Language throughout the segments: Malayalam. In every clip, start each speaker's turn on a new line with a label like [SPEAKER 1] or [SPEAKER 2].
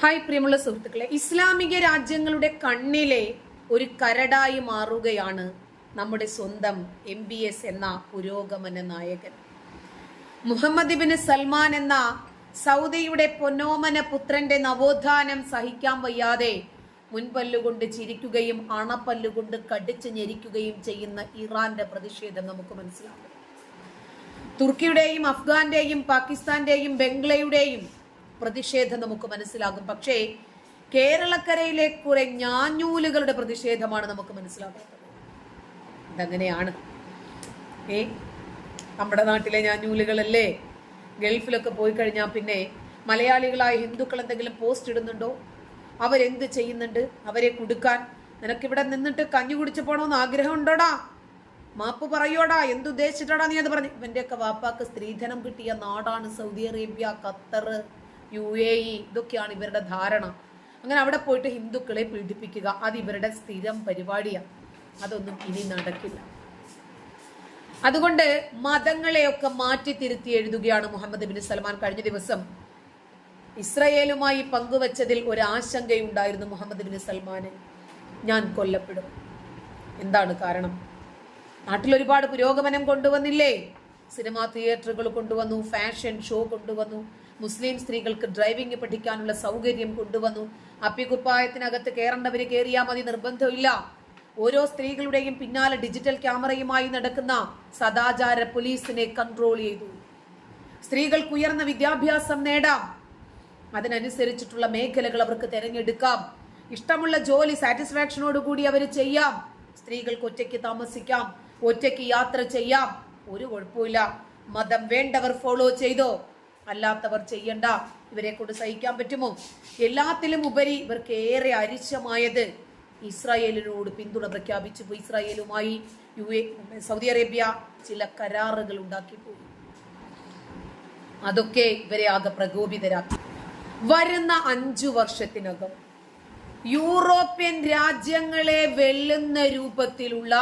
[SPEAKER 1] ഹായ് പ്രിയമുള്ള സുഹൃത്തുക്കളെ. ഇസ്ലാമിക രാജ്യങ്ങളുടെ കണ്ണിലെ ഒരു കരടായി മാറുകയാണ് നമ്മുടെ സ്വന്തം എം ബി എസ് എന്ന പുരോഗമന നായകൻ. മുഹമ്മദ് ബിൻ സൽമാൻ എന്ന സൗദിയുടെ പൊന്നോമന പുത്രന്റെ നവോത്ഥാനം സഹിക്കാൻ വയ്യാതെ മുൻപല്ലുകൊണ്ട് ചിരിക്കുകയും അണപ്പല്ലുകൊണ്ട് കടിച്ചു ഞെരിക്കുകയും ചെയ്യുന്ന ഇറാന്റെ പ്രതിഷേധം നമുക്ക് മനസ്സിലാക്കാം. തുർക്കിയുടെയും അഫ്ഗാന്റെയും പാകിസ്ഥാന്റെയും ബംഗ്ലയുടെയും പ്രതിഷേധം നമുക്ക് മനസ്സിലാകും. പക്ഷേ കേരളക്കരയിലെ കുറെ ഞാഞ്ഞൂലുകളുടെ പ്രതിഷേധമാണ് നമുക്ക് മനസ്സിലാകുന്നത്. ഇതങ്ങനെയാണ്. ഏ? നമ്മുടെ നാട്ടിലെ ഞാഞ്ഞൂലുകളല്ലേ? ഗൾഫിലൊക്കെ പോയി കഴിഞ്ഞാൽ പിന്നെ മലയാളികളായ ഹിന്ദുക്കൾ എന്തെങ്കിലും പോസ്റ്റ് ഇടുന്നുണ്ടോ? അവരെന്ത് ചെയ്യുന്നുണ്ട്? അവരെ കൊടുക്കാൻ നിനക്കിവിടെ നിന്നിട്ട് കഞ്ഞി കുടിച്ചു പോകണമെന്ന് ആഗ്രഹം ഉണ്ടോടാ മാപ്പ് പറയോടാ എന്തുദ്ദേശിച്ചിട്ടാടാ നീ അത് പറഞ്ഞു? ഇവന്റെയൊക്കെ വാപ്പാക്ക് സ്ത്രീധനം കിട്ടിയ നാടാണ് Saudi Arabia Qatar U A E ഇതൊക്കെയാണ് ഇവരുടെ ധാരണ. അങ്ങനെ അവിടെ പോയിട്ട് ഹിന്ദുക്കളെ പീഡിപ്പിക്കുക അത് ഇവരുടെ സ്ഥിരം പരിപാടിയാണ് അതൊന്നും ഇനി നടക്കില്ല. അതുകൊണ്ട് മതങ്ങളെയൊക്കെ മാറ്റി തിരുത്തി എഴുതുകയാണ് മുഹമ്മദ് ബിൻ സൽമാൻ. കഴിഞ്ഞ ദിവസം ഇസ്രയേലുമായി പങ്കുവച്ചതിൽ ഒരു ആശങ്കയുണ്ടായിരുന്നു മുഹമ്മദ് ബിൻ സൽമാന്. ഞാൻ കൊല്ലപ്പെടും. എന്താണ് കാരണം? നാട്ടിൽ ഒരുപാട് പുരോഗമനം കൊണ്ടുവന്നില്ലേ? സിനിമാ തിയേറ്ററുകൾ കൊണ്ടുവന്നു ഫാഷൻ ഷോ കൊണ്ടുവന്നു. മുസ്ലിം സ്ത്രീകൾക്ക് ഡ്രൈവിംഗ് പഠിക്കാനുള്ള സൗകര്യം കൊണ്ടുവന്നു. അപ്പിക്കുപ്പായത്തിനകത്ത് കയറേണ്ടവര് കയറിയാൽ മതി നിർബന്ധമില്ല. ഓരോ സ്ത്രീകളുടെയും പിന്നാലെ ഡിജിറ്റൽ ക്യാമറയുമായി നടക്കുന്ന സദാചാര പോലീസിനെ കൺട്രോൾ ചെയ്തു. സ്ത്രീകൾക്ക് ഉയർന്ന വിദ്യാഭ്യാസം നേടാം. അതിനനുസരിച്ചിട്ടുള്ള മേഖലകൾ അവർക്ക് തിരഞ്ഞെടുക്കാം. ഇഷ്ടമുള്ള ജോലി സാറ്റിസ്ഫാക്ഷനോട് കൂടി അവർ ചെയ്യാം. സ്ത്രീകൾക്ക് ഒറ്റയ്ക്ക് താമസിക്കാം ഒറ്റയ്ക്ക് യാത്ര ചെയ്യാം. ഒരു കുഴപ്പമില്ല മതം വേണ്ടവർ ഫോളോ ചെയ്തോ? അല്ലാത്തവർ ചെയ്യണ്ട. ഇവരെ കൊണ്ട് സഹിക്കാൻ പറ്റുമോ? എല്ലാത്തിലും ഉപരി ഇവർക്ക് ഏറെ അരിശമായത് ഇസ്രായേലിനോട് പിന്തുണ പ്രഖ്യാപിച്ചു. ഇസ്രായേലുമായി യു എ സൗദി അറേബ്യ ചില കരാറുകൾ ഉണ്ടാക്കി പോയി. അതൊക്കെ ഇവരെ ആകെ പ്രകോപിതരാക്കി. വരുന്ന അഞ്ചു വർഷത്തിനകം യൂറോപ്യൻ രാജ്യങ്ങളെ വെല്ലുന്ന രൂപത്തിലുള്ള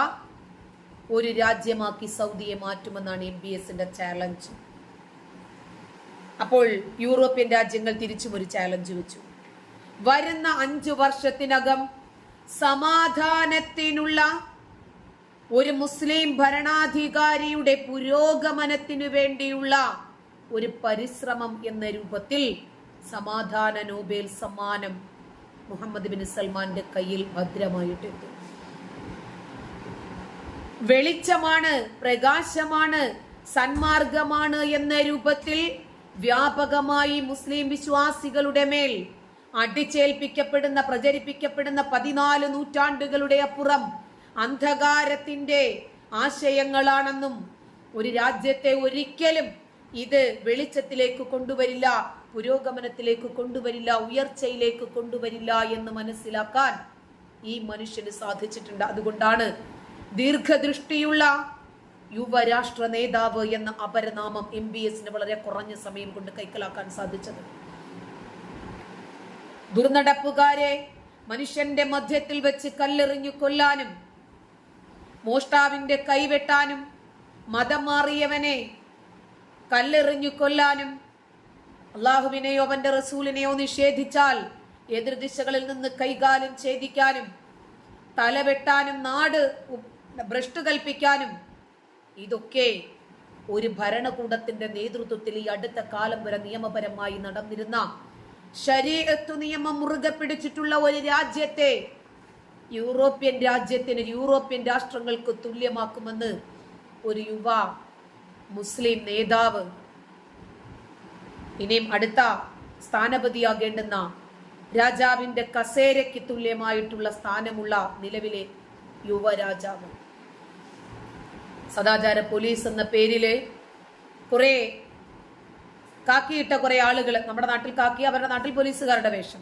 [SPEAKER 1] ഒരു രാജ്യമാക്കി സൗദിയെ മാറ്റുമെന്നാണ് എം ബി എസിന്റെ ചാലഞ്ച്. അപ്പോൾ യൂറോപ്യൻ രാജ്യങ്ങൾ തിരിച്ചും ഒരു ചാലഞ്ച് വെച്ചു. വരുന്ന അഞ്ചു വർഷത്തിനകം സമാധാനത്തിനുള്ള ഒരു മുസ്ലിം ഭരണാധികാരിയുടെ പുരോഗമനത്തിനു വേണ്ടിയുള്ള ഒരു പരിശ്രമം എന്ന രൂപത്തിൽ സമാധാന നോബേൽ സമ്മാനം മുഹമ്മദ് ബിൻ സൽമാന്റെ കയ്യിൽ ഭദ്രമായിട്ടുണ്ട്. വെളിച്ചമാണ് പ്രകാശമാണ് സന്മാർഗമാണ് എന്ന രൂപത്തിൽ വ്യാപകമായി മുസ്ലിം വിശ്വാസികളുടെ മേൽ അടിച്ചേൽപ്പിക്കപ്പെടുന്ന പ്രചരിപ്പിക്കപ്പെടുന്ന പതിനാല് നൂറ്റാണ്ടുകളുടെ അപ്പുറം അന്ധകാരത്തിന്റെ ആശയങ്ങളാണെന്നും ഒരു രാജ്യത്തെ ഒരിക്കലും ഇത് വെളിച്ചത്തിലേക്ക് കൊണ്ടുവരില്ല പുരോഗമനത്തിലേക്ക് കൊണ്ടുവരില്ല ഉയർച്ചയിലേക്ക് കൊണ്ടുവരില്ല എന്ന് മനസ്സിലാക്കാൻ ഈ മനുഷ്യന് സാധിച്ചിട്ടുണ്ട്. അതുകൊണ്ടാണ് ദീർഘദൃഷ്ടിയുള്ള യുവരാഷ്ട്ര നേതാവ് എന്ന അപരനാമം എം ബി എസിന് വളരെ കുറഞ്ഞ സമയം കൊണ്ട് കൈക്കലാക്കാൻ സാധിച്ചത്. ദുർനടപ്പുകാരെ മനുഷ്യന്റെ മധ്യത്തിൽ വെച്ച് കല്ലെറിഞ്ഞു കൊല്ലാനും മോഷ്ടാവിന്റെ കൈവെട്ടാനും മതം മാറിയവനെ കല്ലെറിഞ്ഞു കൊല്ലാനും അള്ളാഹുവിനെയോ അവന്റെ റസൂലിനെയോ നിഷേധിച്ചാൽ എതിർദിശകളിൽ നിന്ന് കൈകാലും ഛേദിക്കാനും തലവെട്ടാനും നാട് ഭ്രഷ്ട് കൽപ്പിക്കാനും ഇതൊക്കെ ഒരു ഭരണകൂടത്തിന്റെ നേതൃത്വത്തിൽ ഈ അടുത്ത കാലം വരെ നിയമപരമായി നടന്നിരുന്ന ശരീരത്തു നിയമം മുറുകെ പിടിച്ചിട്ടുള്ള ഒരു രാജ്യത്തെ യൂറോപ്യൻ രാജ്യത്തിന് യൂറോപ്യൻ രാഷ്ട്രങ്ങൾക്ക് തുല്യമാക്കുമെന്ന് ഒരു യുവ മുസ്ലിം നേതാവ് ഇനിയും അടുത്ത സ്ഥാനപതിയാകേണ്ടുന്ന രാജാവിന്റെ കസേരയ്ക്ക് തുല്യമായിട്ടുള്ള സ്ഥാനമുള്ള നിലവിലെ യുവരാജാവ് സദാചാര പോലീസ് എന്ന പേരിൽ കുറേ കാക്കിയിട്ട കുറെ ആളുകൾ നമ്മുടെ നാട്ടിൽ കാക്കി അവരുടെ നാട്ടിൽ പോലീസുകാരുടെ വേഷം.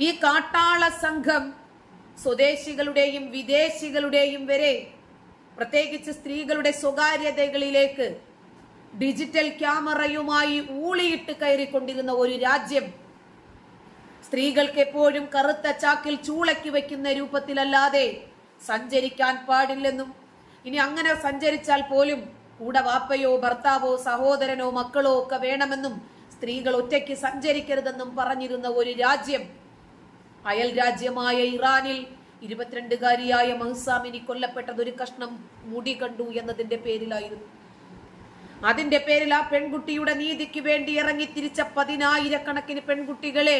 [SPEAKER 1] ഈ കാട്ടാള സംഘം സ്വദേശികളുടെയും വിദേശികളുടെയും വരെ പ്രത്യേകിച്ച് സ്ത്രീകളുടെ സ്വകാര്യതകളിലേക്ക് ഡിജിറ്റൽ ക്യാമറയുമായി ഊളിയിട്ട് കയറിക്കൊണ്ടിരുന്ന ഒരു രാജ്യം സ്ത്രീകൾക്ക് എപ്പോഴും കറുത്ത ചാക്കിൽ ചൂളയ്ക്ക് വയ്ക്കുന്ന രൂപത്തിലല്ലാതെ സഞ്ചരിക്കാൻ പാടില്ലെന്നും ഇനി അങ്ങനെ സഞ്ചരിച്ചാൽ പോലും കൂടെ വാപ്പയോ ഭർത്താവോ സഹോദരനോ മക്കളോ ഒക്കെ വേണമെന്നും സ്ത്രീകൾ ഒറ്റയ്ക്ക് സഞ്ചരിക്കരുതെന്നും പറഞ്ഞിരുന്ന ഒരു രാജ്യം അയൽ രാജ്യമായ ഇറാനിൽ ഇരുപത്തിരണ്ടുകാരിയായ മഹ്സാമിനി കൊല്ലപ്പെട്ടത് ഒരു കഷ്ണം മുടി കണ്ടു എന്നതിന്റെ പേരിലായിരുന്നു. അതിന്റെ പേരിൽ ആ പെൺകുട്ടിയുടെ നീതിക്ക് വേണ്ടി ഇറങ്ങി തിരിച്ച പതിനായിരക്കണക്കിന് പെൺകുട്ടികളെ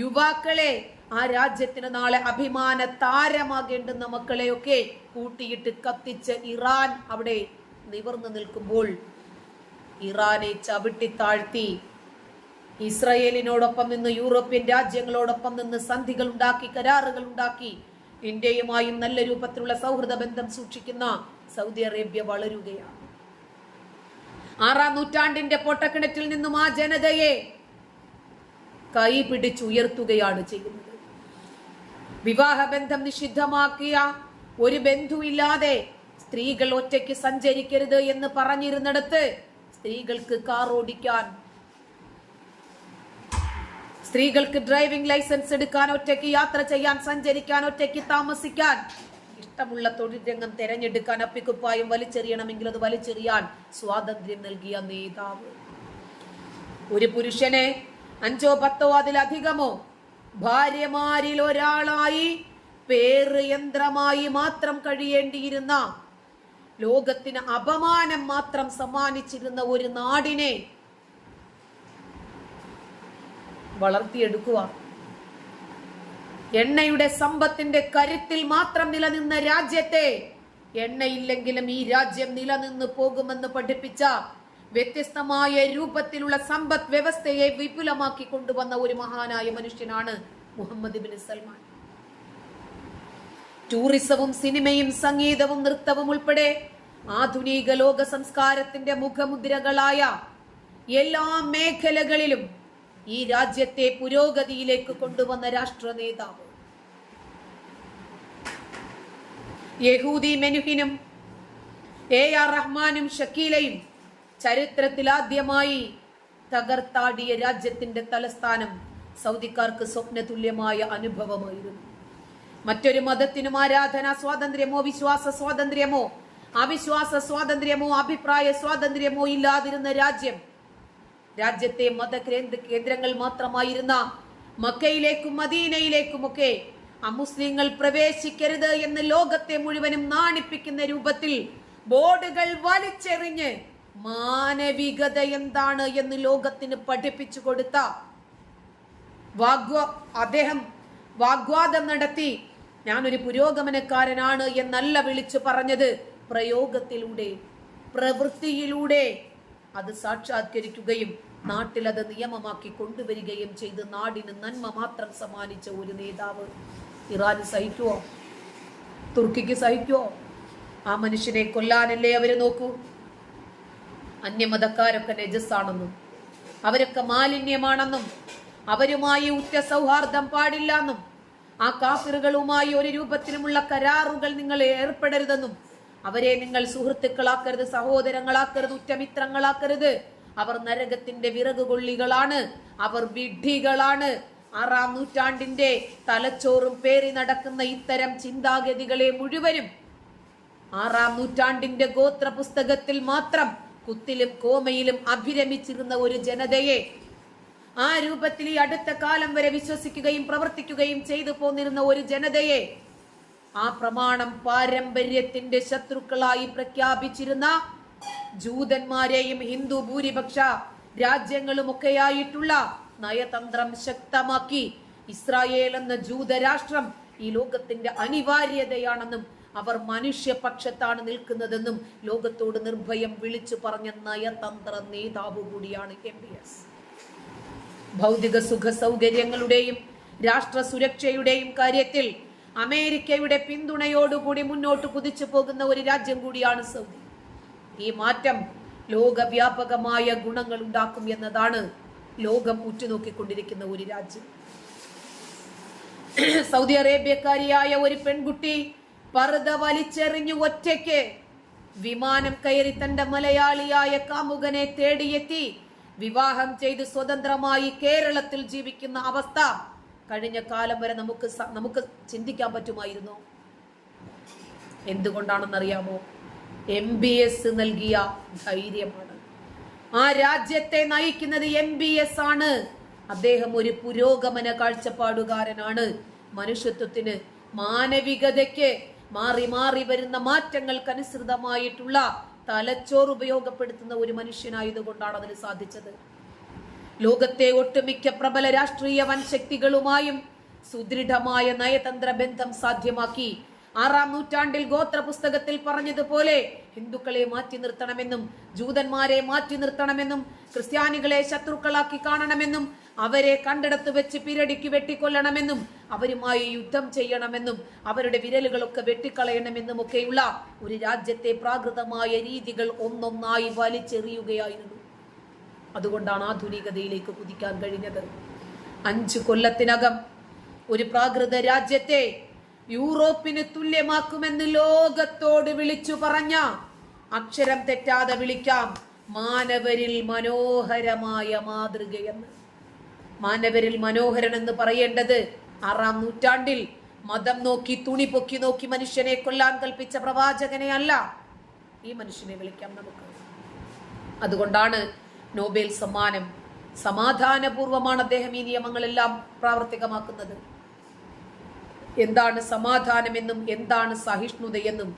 [SPEAKER 1] യുവാക്കളെ ആ രാജ്യത്തിന് നാളെ അഭിമാന താരമാകേണ്ടുന്ന മക്കളെയൊക്കെ കൂട്ടിയിട്ട് കത്തിച്ച് ഇറാൻ അവിടെ നിവർന്നു നിൽക്കുമ്പോൾ ഇറാനെ ചവിട്ടി താഴ്ത്തി. ഇസ്രയേലിനോടൊപ്പം നിന്ന് യൂറോപ്യൻ രാജ്യങ്ങളോടൊപ്പം നിന്ന് സന്ധികൾ ഉണ്ടാക്കി കരാറുകൾ ഉണ്ടാക്കി ഇന്ത്യയുമായും നല്ല രൂപത്തിലുള്ള സൗഹൃദ ബന്ധം സൂക്ഷിക്കുന്ന സൗദി അറേബ്യ വളരുകയാണ്. ആറാം നൂറ്റാണ്ടിന്റെ പൊട്ടക്കിണറ്റിൽ നിന്നും ആ ജനതയെ കൈ പിടിച്ചുയർത്തുകയാണ് ചെയ്യുന്നത്. വിവാഹബന്ധം നിഷിദ്ധമാക്കിയ ഒരു ബന്ധുവില്ലാതെ സ്ത്രീകൾ ഒറ്റയ്ക്ക് സഞ്ചരിക്കരുത് എന്ന് പറഞ്ഞിരുന്നിടത്ത് സ്ത്രീകൾക്ക് കാർ ഓടിക്കാൻ സ്ത്രീകൾക്ക് ഡ്രൈവിംഗ് ലൈസൻസ് എടുക്കാൻ ഒറ്റയ്ക്ക് യാത്ര ചെയ്യാൻ സഞ്ചരിക്കാൻ ഒറ്റയ്ക്ക് താമസിക്കാൻ ഇഷ്ടമുള്ള തൊഴിൽ രംഗം തെരഞ്ഞെടുക്കാൻ അപ്പിക്കുപ്പായും വലിച്ചെറിയണമെങ്കിൽ അത് വലിച്ചെറിയാൻ സ്വാതന്ത്ര്യം നൽകിയ നേതാവ്. ഒരു പുരുഷനെ അഞ്ചോ പത്തോ അതിലധികമോ? ഭാര്യമാരിൽ ഒരാളായി പേര് യന്ത്രമായി മാത്രം കഴിയേണ്ടിയിരുന്ന ലോകത്തിന് അപമാനം മാത്രം സമ്മാനിച്ചിരുന്ന ഒരു നാടിനെ വളർത്തിയെടുക്കുക എണ്ണയുടെ സമ്പത്തിന്റെ കരുത്തിൽ മാത്രം നിലനിന്ന രാജ്യത്തെ എണ്ണയില്ലെങ്കിലും ഈ രാജ്യം നിലനിന്ന് പോകുമെന്ന് പഠിപ്പിച്ച വ്യത്യസ്തമായ രൂപത്തിലുള്ള സമ്പദ് വ്യവസ്ഥയെ വിപുലമാക്കി കൊണ്ടുവന്ന ഒരു മഹാനായ മനുഷ്യനാണ് മുഹമ്മദ് ബിൻ സൽമാൻ. ടൂറിസവും സിനിമയും സംഗീതവും നൃത്തവും ഉൾപ്പെടെ ആധുനിക ലോക സംസ്കാരത്തിന്റെ മുഖമുദ്രകളായ എല്ലാ മേഖലകളിലും ഈ രാജ്യത്തെ പുരോഗതിയിലേക്ക് കൊണ്ടുവന്ന രാഷ്ട്ര നേതാവ്. യഹൂദി മെനുഹിനും എ ആർ റഹ്മാനും ഷക്കീലയും ചരിത്രത്തിൽ ആദ്യമായി തകർത്താടിയ രാജ്യത്തിന്റെ തലസ്ഥാനം സൗദിക്കാർക്ക് സ്വപ്നതുല്യമായ അനുഭവമായിരുന്നു. മറ്റൊരു മതത്തിനും ആരാധന സ്വാതന്ത്ര്യമോ വിശ്വാസ സ്വാതന്ത്ര്യമോ അവിശ്വാസ സ്വാതന്ത്ര്യമോ അഭിപ്രായ സ്വാതന്ത്ര്യമോ ഇല്ലാതിരുന്ന രാജ്യം രാജ്യത്തെ മത കേന്ദ്രങ്ങൾ മാത്രമായിരുന്ന മക്കയിലേക്കും മദീനയിലേക്കുമൊക്കെ അമുസ്ലിങ്ങൾ പ്രവേശിക്കരുത് എന്ന് ലോകത്തെ മുഴുവനും നാണിപ്പിക്കുന്ന രൂപത്തിൽ ബോർഡുകൾ വലിച്ചെറിഞ്ഞ് മാനവികത എന്താണ് എന്ന് ലോകത്തിന് പഠിപ്പിച്ചു കൊടുത്ത വാഗ്വാ അദ്ദേഹം വാഗ്വാദം നടത്തി. ഞാനൊരു പുരോഗമനക്കാരനാണ് എന്നല്ല വിളിച്ചു പറഞ്ഞത്. പ്രയോഗത്തിലൂടെ പ്രവൃത്തിയിലൂടെ അത് സാക്ഷാത്കരിക്കുകയും നാട്ടിൽ അത് നിയമമാക്കി കൊണ്ടുവരികയും ചെയ്ത് നാടിന് നന്മ മാത്രം സമ്മാനിച്ച ഒരു നേതാവ് ഇറാന് സഹിക്കുവോ? തുർക്കിക്ക് സഹിക്കുവോ? ആ മനുഷ്യനെ കൊല്ലാനല്ലേ അവർ നോക്കൂ. അന്യമതക്കാരൊക്കെ രജസ്സാണെന്നും അവരൊക്കെ മാലിന്യമാണെന്നും അവരുമായി ഉറ്റ സൗഹാർദ്ദം പാടില്ലെന്നും ആ കാഫിറുകളുമായി ഒരു രൂപത്തിലുമുള്ള കരാറുകൾ നിങ്ങൾ ഏർപ്പെടരുതെന്നും അവരെ നിങ്ങൾ സുഹൃത്തുക്കളാക്കരുത് സഹോദരങ്ങളാക്കരുത് ഉറ്റമിത്രങ്ങളാക്കരുത്. അവർ നരകത്തിന്റെ വിറകുകൊള്ളികളാണ് അവർ വിഡ്ഢികളാണ്. ആറാം നൂറ്റാണ്ടിന്റെ തലച്ചോറും പേറി നടക്കുന്ന ഇത്തരം ചിന്താഗതികളെ മുഴുവനും ആറാം നൂറ്റാണ്ടിന്റെ ഗോത്ര പുസ്തകത്തിൽ മാത്രം കുത്തിലും കോമയിലും അഭിരമിച്ചിരുന്ന ഒരു ജനതയെ ആ രൂപത്തിൽ ഈ അടുത്ത കാലം വരെ വിശ്വസിക്കുകയും പ്രവർത്തിക്കുകയും ചെയ്തു പോന്നിരുന്ന ഒരു ജനതയെ ആ പ്രമാണം പാരമ്പര്യത്തിന്റെ ശത്രുക്കളായി പ്രഖ്യാപിച്ചിരുന്ന ജൂതന്മാരെയും ഹിന്ദു ഭൂരിപക്ഷ രാജ്യങ്ങളുമൊക്കെയായിട്ടുള്ള നയതന്ത്രം ശക്തമാക്കി ഇസ്രായേൽ എന്ന ജൂതരാഷ്ട്രം ഈ ലോകത്തിന്റെ അനിവാര്യതയാണെന്നും അവർ മനുഷ്യപക്ഷത്താണ് നിൽക്കുന്നതെന്നും ലോകത്തോട് നിർഭയം വിളിച്ചു പറഞ്ഞ നയതന്ത്ര നേതാവ് കൂടിയാണ് എം ബി എസ് ഭൗതിക സുഖ സൗകര്യങ്ങളുടെയും രാഷ്ട്ര സുരക്ഷയുടെയും കാര്യത്തിൽ അമേരിക്കയുടെ പിന്തുണയോടുകൂടി മുന്നോട്ട് കുതിച്ചു പോകുന്ന ഒരു രാജ്യം കൂടിയാണ് സൗദി. ഈ മാറ്റം ലോകവ്യാപകമായ ഗുണങ്ങൾ ഉണ്ടാക്കും എന്നതാണ് ലോകം ഉറ്റുനോക്കിക്കൊണ്ടിരിക്കുന്ന ഒരു രാജ്യം. സൗദി അറേബ്യക്കാരിയായ ഒരു പെൺകുട്ടി പർദ്ദ വലിച്ചെറിഞ്ഞു ഒറ്റയ്ക്ക്. വിമാനം കയറി തന്റെ മലയാളിയായ കാമുകനെ തേടിയെത്തി. വിവാഹം ചെയ്ത് സ്വതന്ത്രമായി കേരളത്തിൽ ജീവിക്കുന്ന അവസ്ഥ കഴിഞ്ഞ കാലം വരെ നമുക്ക് നമുക്ക് ചിന്തിക്കാൻ പറ്റുമായിരുന്നു. എന്തുകൊണ്ടാണെന്നറിയാമോ? എം ബി എസ് നൽകിയ ധൈര്യമാണ്. ആ രാജ്യത്തെ നയിക്കുന്നത് എം ബി എസ് ആണ്. അദ്ദേഹം ഒരു പുരോഗമന കാഴ്ചപ്പാടുകാരനാണ്. മനുഷ്യത്വത്തിന് മാനവികതയ്ക്ക് മാറി മാറി വരുന്ന മാറ്റങ്ങൾക്കനുസൃതമായിട്ടുള്ള തലച്ചോർ ഉപയോഗപ്പെടുത്തുന്ന ഒരു മനുഷ്യനായതുകൊണ്ടാണ് അതിന് സാധിച്ചത്. ലോകത്തെ ഒട്ടുമിക്ക പ്രബല രാഷ്ട്രീയ വൻശക്തികളുമായും സുദൃഢമായ നയതന്ത്ര ബന്ധം സാധ്യമാക്കി ആറാം നൂറ്റാണ്ടിൽ ഗോത്ര പുസ്തകത്തിൽ പറഞ്ഞതുപോലെ ഹിന്ദുക്കളെ മാറ്റി നിർത്തണമെന്നും ജൂതന്മാരെ മാറ്റി നിർത്തണമെന്നും ക്രിസ്ത്യാനികളെ ശത്രുക്കളാക്കി കാണണമെന്നും അവരെ കണ്ടെടുത്ത് വെച്ച് പിരടിക്ക് വെട്ടിക്കൊല്ലണമെന്നും അവരുമായി യുദ്ധം ചെയ്യണമെന്നും അവരുടെ വിരലുകളൊക്കെ വെട്ടിക്കളയണമെന്നും ഒക്കെയുള്ള ഒരു രാജ്യത്തെ പ്രാകൃതമായ രീതികൾ ഒന്നൊന്നായി വലിച്ചെറിയുകയായിരുന്നു. അതുകൊണ്ടാണ് ആധുനികതയിലേക്ക് കുതിക്കാൻ കഴിഞ്ഞത്. അഞ്ചു കൊല്ലത്തിനകം ഒരു പ്രാകൃത രാജ്യത്തെ യൂറോപ്പിന് തുല്യമാക്കുമെന്ന് ലോകത്തോട് വിളിച്ചു പറഞ്ഞ അക്ഷരം തെറ്റാതെ വിളിക്കാം മാനവരിൽ മനോഹരമായ മാതൃകയെന്ന്. മാനവരിൽ മനോഹരൻ എന്ന് പറയേണ്ടത് ആറാം നൂറ്റാണ്ടിൽ മതം നോക്കി തുണി പൊക്കി നോക്കി മനുഷ്യനെ കൊല്ലാൻ കൽപ്പിച്ച പ്രവാചകനെ അല്ല. ഈ മനുഷ്യനെ വിളിക്കാം നമുക്ക്. അതുകൊണ്ടാണ് നോബേൽ സമ്മാനം സമാധാനപൂർവമാണ് അദ്ദേഹം ഈ നിയമങ്ങളെല്ലാം പ്രാവർത്തികമാക്കുന്നത്. എന്താണ് സമാധാനമെന്നും എന്താണ് സഹിഷ്ണുതയെന്നും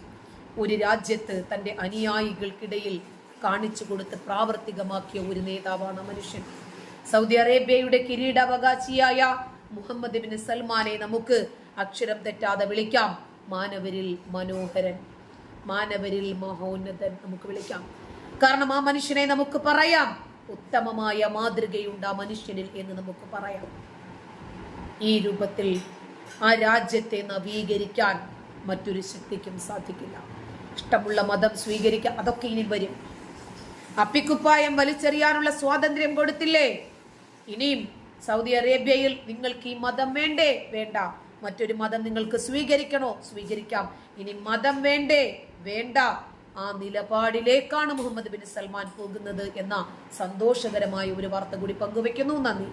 [SPEAKER 1] ഒരു രാജ്യത്ത് തന്റെ അനുയായികൾക്കിടയിൽ കാണിച്ചു കൊടുത്ത് പ്രാവർത്തികമാക്കിയ ഒരു നേതാവാണ് മനുഷ്യൻ. സൗദി അറേബ്യയുടെ കിരീടാവകാശിയായ മുഹമ്മദ് ബിൻ സൽമാനെ നമുക്ക് അക്ഷരം തെറ്റാതെ വിളിക്കാം. മാനവരിൽ മനോഹരൻ മാനവരിൽ മഹോന്നതൻ നമുക്ക് വിളിക്കാം. കാരണം ആ മനുഷ്യനെ നമുക്ക് പറയാം. ഉത്തമമായ മാതൃകയുണ്ട് ആ മനുഷ്യനിൽ എന്ന് നമുക്ക് പറയാം. ഈ രൂപത്തിൽ ആ രാജ്യത്തെ നവീകരിക്കാൻ മറ്റൊരു ശക്തിക്കും സാധിക്കില്ല. ഇഷ്ടമുള്ള മതം സ്വീകരിക്കുക അതൊക്കെ ഇനി വരും. അപ്പിക്കുപ്പായം വലിച്ചെറിയാനുള്ള സ്വാതന്ത്ര്യം കൊടുത്തില്ലേ? ഇനിയും സൗദി അറേബ്യയിൽ നിങ്ങൾക്ക് ഈ മതം വേണ്ടേ? വേണ്ട. മറ്റൊരു മതം നിങ്ങൾക്ക് സ്വീകരിക്കണോ? സ്വീകരിക്കാം. ഇനി മതം വേണ്ടേ? വേണ്ട. ആ നിലപാടിലേക്കാണ് മുഹമ്മദ് ബിൻ സൽമാൻ പോകുന്നത് എന്ന സന്തോഷകരമായ ഒരു വാർത്ത കൂടി പങ്കുവെക്കുന്നു. നന്ദി.